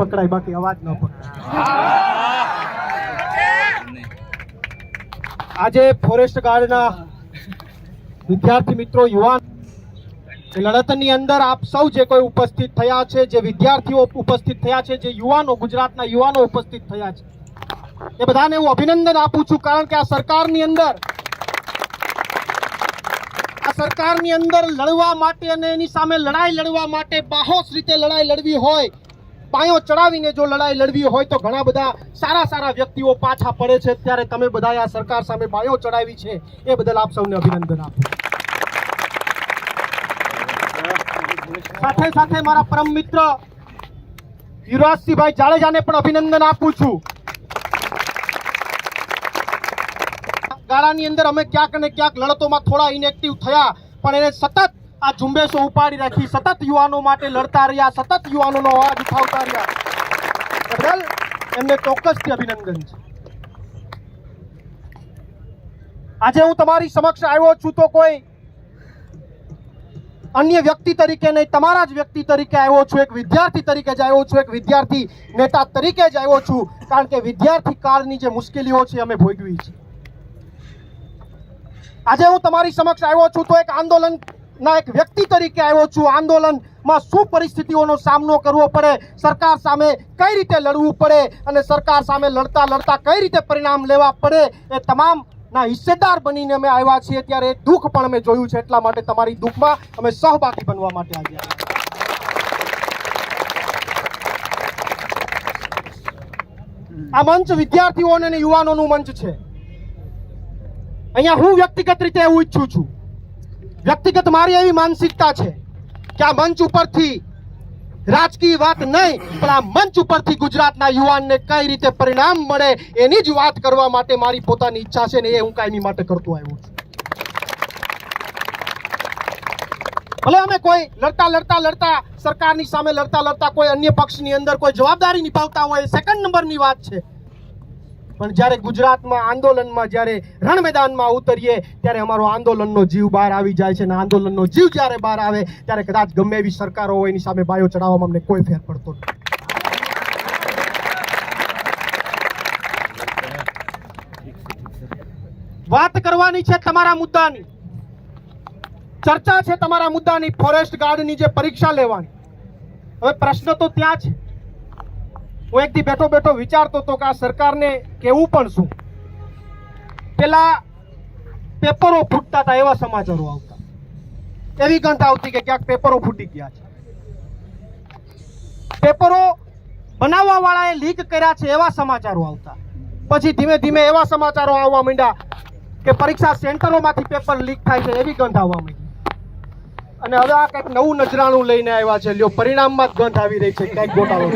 પકડાય, બાકી અવાજ ન પકડાય. આજે ફોરેસ્ટ ગાર્ડના વિદ્યાર્થી મિત્રો, યુવાન લડતની અંદર આપ સૌ જે કોઈ ઉપસ્થિત થયા છે, જે વિદ્યાર્થીઓ ઉપસ્થિત થયા છે, જે યુવાનો, ગુજરાતના યુવાનો ઉપસ્થિત થયા છે, એ બધાને હું અભિનંદન આપું છું, કારણ કે આ સરકારની અંદર આ સરકારની અંદર લડવા માટે અને એની સામે લડાઈ લડવા માટે બાહોશ રીતે લડાઈ લડવી હોય પાયો ચડાવીને જો લડાઈ લડવી હોય તો ઘણા બધા સારા સારા વ્યક્તિઓ પાછા પડે છે. ત્યારે તમે બધા આ સરકાર સામે પાયો ચડાવી છે. એ બદલ આપ સૌને અભિનંદન આપું સાથે સાથે મારા પરમ મિત્ર યુવરાજસિંહભાઈ જાડેજાને પણ અભિનંદન આપું છું. ગાળાની અંદર અમે ક્યાંક ને ક્યાંક લડતોમાં થોડા ઇનેક્ટિવ થયા, પણ એને સતત આ ઝુંબેશો ઉપાડી રાખી સતત યુવાનો માટે લડતા રહ્યા, સતત યુવાનોનો અવાજ ઉઠાવતા રહ્યા. બદલ એમને ચોક્કસથી અભિનંદન છે. આજે હું તમારી સમક્ષ આવ્યો છું તો કોઈ અન્ય વ્યક્તિ તરીકે નહીં, તમારા જ વ્યક્તિ તરીકે આવ્યો છું, એક વિદ્યાર્થી તરીકે જ આવ્યો છું, એક વિદ્યાર્થી નેતા તરીકે જ આવ્યો છું, કારણ કે વિદ્યાર્થી કાળની જે મુશ્કેલીઓ છે, અમે ભોગવી છે આજે હું તમારી સમક્ષ આવ્યો છું તો એક આંદોલનના એક વ્યક્તિ તરીકે આવ્યો છું. આંદોલનમાં શું પરિસ્થિતિઓનો સામનો કરવો પડે? સરકાર સામે કઈ રીતે લડવું પડે? અને સરકાર સામે લડતા લડતા કઈ રીતે પરિણામ લેવા પડે? એ તમામ ના હિસ્સેદાર બનીને અમે આવ્યા છીએ. ત્યારે દુઃખ પણ અમે જોયું છે. એટલા માટે તમારી દુઃખમાં અમે સહભાગી બનવા માટે આવ્યા આ મંચ વિદ્યાર્થીઓ અને યુવાનોનું મંચ છે. અહીંયા હું વ્યક્તિગત રીતે એવું ઈચ્છું છું. વ્યક્તિગત મારી એવી માનસિકતા છે કે આ મંચ ઉપરથી રાજકીય વાત નહીં, પણ આ મંચ ઉપરથી ગુજરાતના યુવાનને કઈ રીતે પરિણામ મળે એની જ વાત કરવા માટે મારી પોતાની ઈચ્છા છે ને એ હું કાયમી માટે કરતો આવ્યો છું. ભલે અમે કોઈ લડતા લડતા લડતા સરકારની સામે લડતા લડતા કોઈ અન્ય પક્ષની અંદર કોઈ જવાબદારી નિભાવતા હોય સેકન્ડ નંબરની વાત છે. પણ જ્યારે ગુજરાતમાં આંદોલનમાં જ્યારે રણ મેદાનમાં ઉતરીએ, ત્યારે અમારો આંદોલનનો જીવ બહાર આવી જાય છે અને આંદોલનનો જીવ જ્યારે બહાર આવે, ત્યારે કદાચ ગમે એવી સરકારો હોય, એની સામે બાયો ચડાવવામાં અમને કોઈ ફેર પડતો નથી. વાત કરવાની છે તમારા મુદ્દાની. ચર્ચા છે તમારા મુદ્દાની. ફોરેસ્ટ ગાર્ડની જે પરીક્ષા લેવાની. હવે પ્રશ્ન તો ત્યાં છે હું એકથી બેઠો બેઠો વિચારતો હતો કે આ સરકારને કેવું પણ શું. પેલા પેપરો ફૂટતા હતા એવા સમાચારો આવતા. એવી ગંધ આવતી કે ક્યાંક પેપરો ફૂટી ગયા છે. પેપરો બનાવવા વાળાએ લીક કર્યા છે એવા સમાચારો આવતા. પછી ધીમે ધીમે એવા સમાચારો આવવા માંડ્યા કે પરીક્ષા સેન્ટરોમાંથી પેપર લીક થાય છે એવી ગંધ આવવા માંડી. અને હવે આ કંઈક નવું નજરાણું લઈને આવ્યા છે. લ્યો, પરિણામમાં જ ગંધ આવી રહી છે. કંઈક ગોટાળો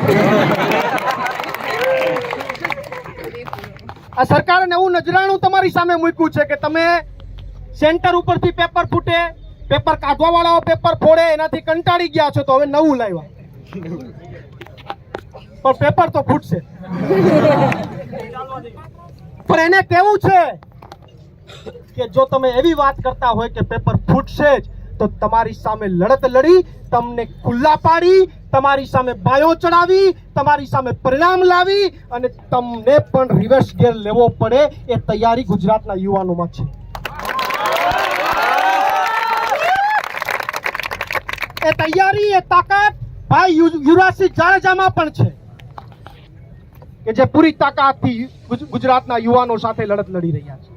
આ સરકારે નવું નજરાણું તમારી સામે મૂક્યું છે કે તમે સેન્ટર ઉપરથી પેપર ફૂટે, પેપર કાઢવાવાળાઓ પેપર ફોડે, એનાથી કંટાળી ગયા છો તો હવે નવું લાવ્યા. પણ પેપર તો ફૂટશે. પણ એને કેવું છે કે જો તમે એવી વાત કરતા હોય કે પેપર ફૂટશે જ તો તમારી સામે લડત લડી, તમને ખુલ્લા પાડી, તમારી સામે બાયો ચડાવી, તમારી સામે પરિણામ લાવી અને તમને પણ રિવર્સ ગેર લેવો પડે એ તૈયારી ગુજરાતના યુવાનોમાં છે. એ તૈયારી, એ તાકાત ભાઈ યુવરાજસિંહ જાડેજામાં પણ છે કે જે પૂરી તાકાતથી ગુજરાતના યુવાનો સાથે લડત લડી રહ્યા છે.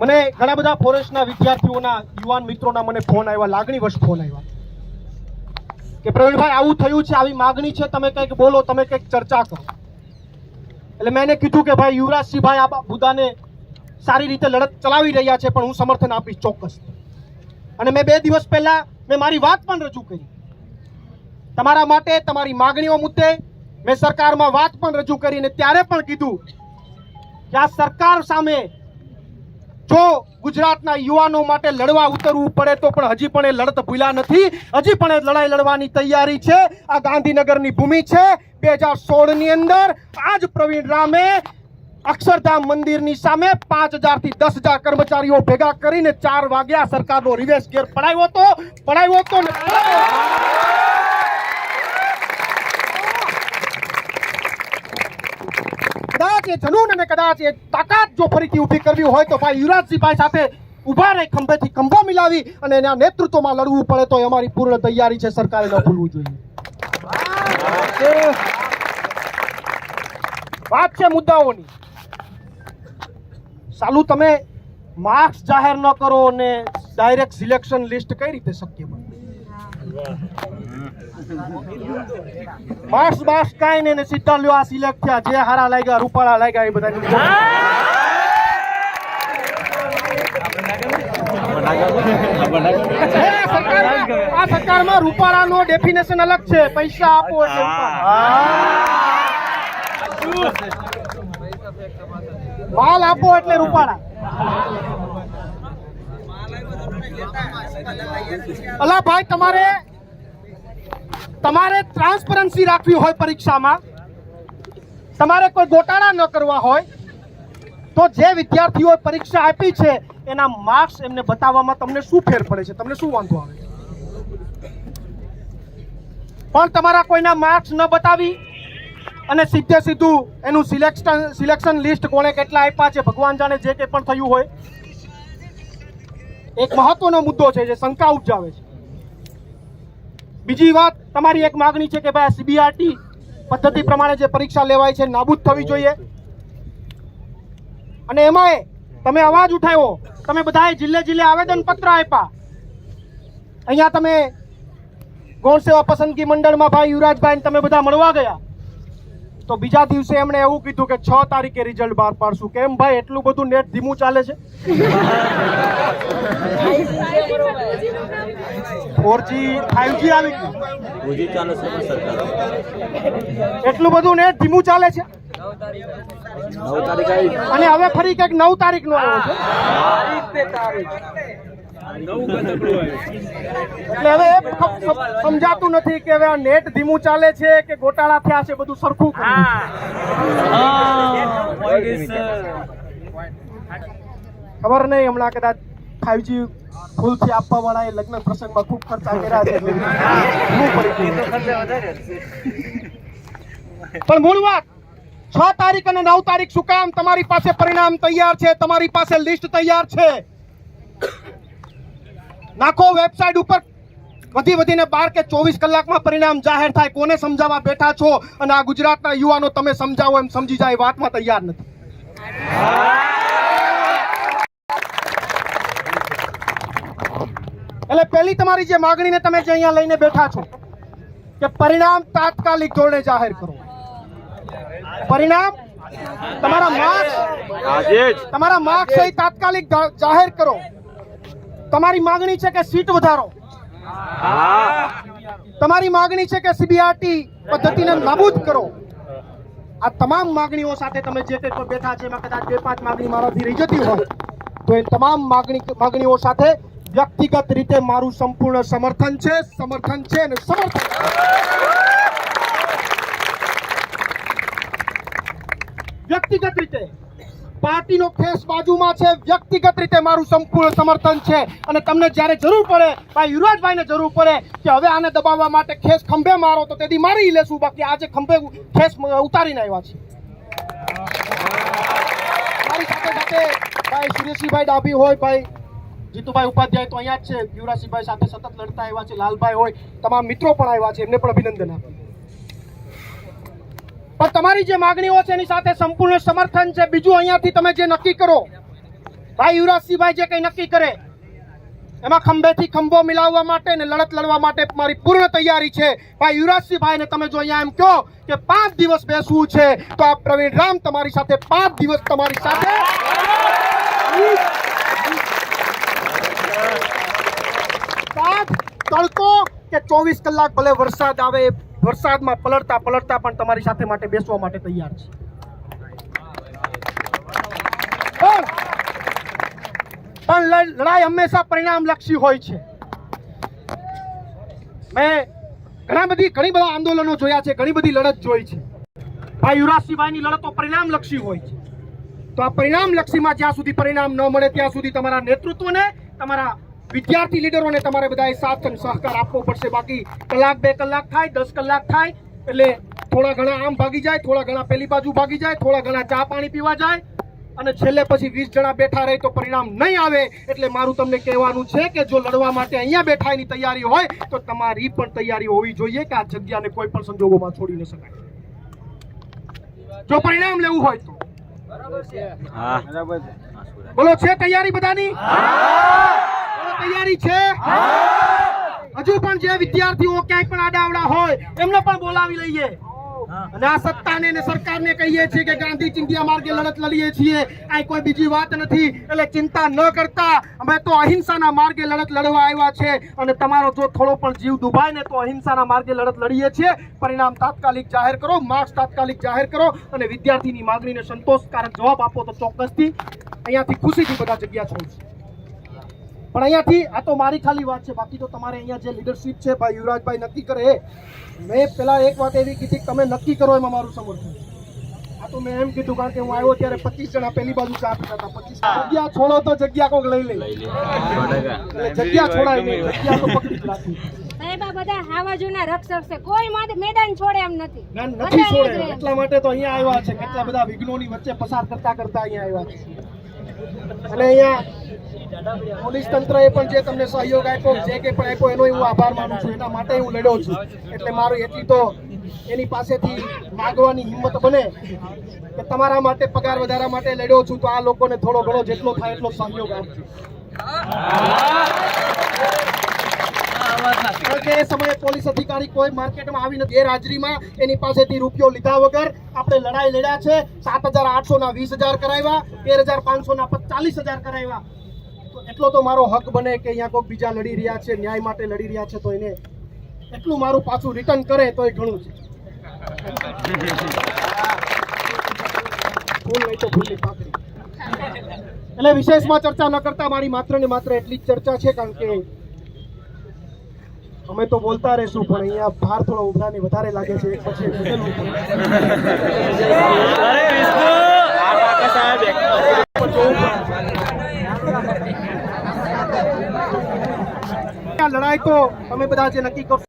મને ઘણા બધા ફોરેસ્ટના વિદ્યાર્થીઓના, યુવાન મિત્રોના મને ફોન આવ્યા લાગણીવશ ફોન આવ્યા. કે પ્રવીણભાઈ, આવું થયું છે, આવી માગણી છે, તમે કંઈક બોલો, તમે કંઈક ચર્ચા કરો. એટલે મેં એને કીધું કે ભાઈ, યુવરાજસિંહભાઈ આ મુદ્દાને સારી રીતે લડત ચલાવી રહ્યા છે, પણ હું સમર્થન આપીશ ચોક્કસ. અને મેં બે દિવસ પહેલા મેં મારી વાત પણ રજૂ કરી. તમારા માટે, તમારી માગણીઓ મુદ્દે મેં સરકારમાં વાત પણ રજૂ કરીને ત્યારે પણ કીધું કે આ સરકાર સામે જો ગુજરાતના યુવાનો માટે લડવા ઉતરવું પડે તો પણ હજી પણ એ લડત ભૂલ્યા નથી. હજી પણ એ લડાઈ લડવાની તૈયારી છે. આ ગાંધીનગરની ભૂમિ છે. બે હજાર સોળની અંદર આજ પ્રવીણ રામે અક્ષરધામ મંદિરની સામે પાંચ હજારથી દસ હજાર કર્મચારીઓ ભેગા કરીને ચાર વાગ્યા સરકારનો રિવેશ ગેર પડાવ્યો હતો. પડાવ્યો હતો પડાવ્યો. કદાચ એ જનૂન અને કદાચ એ તાકાત જો ફરીથી ઊભી કરવી હોય તો ભાઈ યુવરાજસિંહભાઈ સાથે ઊભા રહી, ખંભેથી ખંભો મિલાવી અને એના નેતૃત્વમાં લડવું પડે તો અમારી પૂર્ણ તૈયારી છે, સરકારે ન ભૂલવું જોઈએ. વાત છે મુદ્દાઓની. સાલું, તમે માર્ક્સ જાહેર ન કરો અને ડાયરેક્ટ સિલેક્શન લિસ્ટ કઈ રીતે શક્ય બને? માર્ક્સ બાર્ક્સ કાંઈ નહીં, ને સીધા લ્યો આ સિલેક્ટ જે હારા લાગ્યા, રૂપાળા લાગ્યા, એ બધા આ સરકારમાં રૂપાળાનો ડેફિનેશન અલગ છે. પૈસા આપો માલ આપો એટલે રૂપાળા. અલા ભાઈ, તમારે તમારે ટ્રાન્સપરન્સી રાખવી હોય પરીક્ષામાં, તમારે કોઈ ગોટાળા ન કરવા હોય, તો જે વિદ્યાર્થીઓએ પરીક્ષા આપી છે, એના માર્ક્સ એમને બતાવવામાં તમને શું ફેર પડે છે? તમને શું વાંધો આવે? પણ તમારા કોઈના માર્ક્સ ન બતાવી અને સીધે સીધું એનું સિલેક્શન સિલેક્શન લિસ્ટ કોણે કેટલા આપ્યા છે, ભગવાન જાણે જે કંઈ પણ થયું હોય. એક મહત્વનો મુદ્દો છે, જે શંકા ઉપજાવે છે. બીજી વાત, તમારી એક માગણી છે કે ભાઈ સીબીઆરટી પદ્ધતિ પ્રમાણે જે પરીક્ષા લેવાય છે, નાબૂદ થવી જોઈએ. અને એમાંય તમે અવાજ ઉઠાવ્યો, તમે બધાએ જિલ્લે જિલ્લે આવેદન પત્ર આપ્યા. અહીંયા તમે ગૌણ સેવા પસંદગી મંડળમાં ભાઈ યુવરાજભાઈ તમે બધા મળવા ગયા. તો બીજા દિવસે એમણે એવું કીધું કે છ તારીખે રિઝલ્ટ બહાર પાડશું. કેમ ભાઈ, એટલું બધું નેટ ધીમું ચાલે છે? ફોરજી ફાઈવજી આવી ગયું. ચાલે છે સરકાર. એટલું બધું નેટ ધીમું ચાલે છે? નવ તારીખ આવી. અને હવે ફરી કંઈક નવ તારીખ નો આવ્યો છે? એટલે હવે એ સમજાતું નથી કે હવે આ નેટ ધીમું ચાલે છે કે ગોટાળા થયા છે બધું સરખું ખબર નહીં હમણાં કદાચ ફાઈવજી ફૂલથી આપવા વાળા એ લગ્ન પ્રસંગમાં ખૂબ ખર્ચા કર્યા છે. પણ મૂળ વાત છ તારીખ અને નવ તારીખ શું કામ? તમારી પાસે પરિણામ તૈયાર છે તમારી પાસે લિસ્ટ તૈયાર છે. નાખો વેબસાઇટ ઉપર. વધી વધીને બાર કે ચોવીસ કલાકમાં પરિણામ જાહેર થાય. કોને સમજાવવા બેઠા છો? અને આ ગુજરાતના યુવાનો તમે સમજાવો એમ સમજી જાય વાતમાં તૈયાર નથી. એટલે પહેલી તમારી જે માગણીને તમે જે અહીંયા લઈને બેઠા છો કે પરિણામ તાત્કાલિક ધોરણે જાહેર કરો. પરિણામ તમારા માર્ક્સ તમારા માર્ક્સ એ તાત્કાલિક જાહેર કરો. તમારી માંગણી છે કે સીટ વધારો. તમારી માગણી છે કે સીબીઆરટી પદ્ધતિને નાબૂદ કરો. આ તમામ માંગણીઓ સાથે તમે જે કંઈ બેઠા છે એમાં કદાચ બે પાંચ માગણી મારાથી રહી જતી હોય તો એ તમામ માંગણી માંગણીઓ સાથે વ્યક્તિગત રીતે મારું સંપૂર્ણ સમર્થન છે સમર્થન છે અને સમર્થન વ્યક્તિગત રીતે પાર્ટીનો ખેસ બાજુમાં છે, વ્યક્તિગત રીતે મારું સંપૂર્ણ સમર્થન છે અને તમને જ્યારે જરૂર પડે, ભાઈ યુવરાજભાઈને જરૂર પડે કે હવે આને દબાવવા માટે ખેસ ખંભે મારો, તો તેથી મારી લેશું. બાકી આજે ખંભે ખેસ ઉતારીને આવ્યા છે મારી સાથે સાથે ભાઈ સુરેશભાઈ ડાભી હોય, ભાઈ જીતુભાઈ ઉપાધ્યાય તો અહીંયા જ છે. યુવરાજસિંહભાઈ સાથે સતત લડતા આવ્યા છે. લાલભાઈ હોય, તમામ મિત્રો પણ આવ્યા છે. એમને પણ અભિનંદન આપે. પણ તમારી જે માગણીઓ છે, એની સાથે સંપૂર્ણ સમર્થન છે. બીજું અહીંયાથી તમે જે નક્કી કરો, ભાઈ યુવરાજસિંહભાઈ જે કંઈ નક્કી કરે, એમાં ખંભેથી ખંભો મિલાવવા માટે ને લડત લડવા માટે મારી પૂર્ણ તૈયારી છે. ભાઈ યુવરાજસિંહભાઈને તમે જો અહીંયા એમ કહો કે પાંચ દિવસ બેસવું છે, તો આ પ્રવીણ રામ તમારી સાથે પાંચ દિવસ તમારી સાથે સાત તડકો કે ચોવીસ કલાક ભલે વરસાદ આવે, વરસાદમાં પલળતા પલળતા પણ તમારી સાથે માટે બેસવા માટે તૈયાર છે. પણ પણ લડ- લડાઈ હંમેશા પરિણામલક્ષી હોય છે. મેં ઘણા બધી, ઘણી બધા આંદોલનો જોયા છે, ઘણી બધી લડત જોઈ છે. ભાઈ યુવરાજસિંહભાઈની લડતો પરિણામલક્ષી હોય છે. તો આ પરિણામલક્ષીમાં જ્યાં સુધી પરિણામ ન મળે, ત્યાં સુધી તમારા નેતૃત્વને, તમારા વિદ્યાર્થી લીડરોને તમારે બધાએ સાથ અને સહકાર આપવો પડશે. બાકી કલાક બે કલાક થાય દસ કલાક થાય એટલે થોડા ઘણા આમ ભાગી જાય થોડા ઘણા પેલી બાજુ ભાગી જાય થોડા ઘણા ચા પાણી પીવા જાય અને છેલ્લે પછી વીસ જણા બેઠા રહે તો પરિણામ નહીં આવે. એટલે મારું તમને કહેવાનું છે કે જો લડવા માટે અહીંયા બેઠા એની તૈયારી હોય તો તમારી પણ તૈયારી હોવી જોઈએ કે આ જગ્યાને કોઈ પણ સંજોગોમાં છોડી ન શકાય. જો પરિણામ લેવું હોય તો. હા. બોલો છે તૈયારી બધાની? તૈયારી છે? હજુ પણ જે વિદ્યાર્થીઓ ક્યાંય પણ આડાવડા હોય, એમને પણ બોલાવી લઈએ. લડત લડવા આવ્યા છે. અને તમારો જો થોડો પણ જીવ દુભાય ને તો અહિંસાના માર્ગે લડત લડીએ છીએ. પરિણામ તાત્કાલિક જાહેર કરો. માર્ક્સ તાત્કાલિક જાહેર કરો. અને વિદ્યાર્થીની માંગણીને સંતોષકારક જવાબ આપો તો ચોક્કસથી અહીંયાથી ખુશીથી બધા જગ્યા છોડશે. પણ અહીંયાથી આ તો મારી ખાલી વાત છે. બાકી તો તમારે અહીંયા જે લીડરશિપ છે ભાઈ યુવરાજભાઈ નક્કી કરે મેં પહેલાં એક વાત એવી કીધી તમે નક્કી કરો એમાં મારું સમર્થન. આ તો મેં એમ કીધું કારણ કે હું આવ્યો ત્યારે પચીસ જણા પેલી બાજુ ચા પીતા હતા. પચીસ જગ્યા છોડો તો જગ્યા કોક લઈ લે. જગ્યા છોડાય નહીં. જગ્યા તો પકડી રાખી. આ બધા હાવાજોના રક્ષક છે. કોઈ માથે મેદાન છોડે એમ નથી. નથી છોડે. એટલા માટે તો અહીંયા આવ્યા છે. કેટલા બધા વિઘ્નોની વચ્ચે પસાર કરતા કરતા અહીંયા આવ્યા છે. અને અહીંયા પોલીસ તંત્રએ પણ જે તમને સહયોગ આપ્યો, જે કે પણ આપ્યો, એનો હું આભાર માનું છું. એના માટે હું લડ્યો છું. એટલે મારું એટલી તો એની પાસેથી માગવાની હિંમત બને કે તમારા માટે પગાર વધારા માટે લડ્યો છું, તો આ લોકોને થોડો ઘણો જેટલો થાય એટલો સહયોગ આપજો કે સમયે પોલીસ અધિકારી કોઈ માર્કેટમાં આવીને ગેરહાજરીમાં એની પાસેથી રૂપિયો લીધા વગર આપણે લડાઈ લડ્યા છે. સાત હજાર આઠસો ના વીસ હજાર કરાવ્યા, તેર હજાર પાંચસો ના ચાલીસ હજાર કરાવ્યા. એટલો તો મારો હક બને કે અહીંયા કોઈ બીજા લડી રહ્યા છે ન્યાય માટે લડી રહ્યા છે તો એને એટલું મારું પાછું રિટર્ન કરે તો એ ઘણું છે. એટલે વિશેષમાં ચર્ચા ન કરતા મારી માત્ર ને માત્ર એટલી જ ચર્ચા છે કારણ કે અમે તો બોલતા રહેશું પણ અહીંયા ભાર થોડો ઉભરાની વધારે લાગે છે એક પછી અરે વિષ્ણુ! આ કાકા સાહેબ એક પણ જોવું પડે. આ લડાઈ તો તમે બધા જે નક્કી કરશો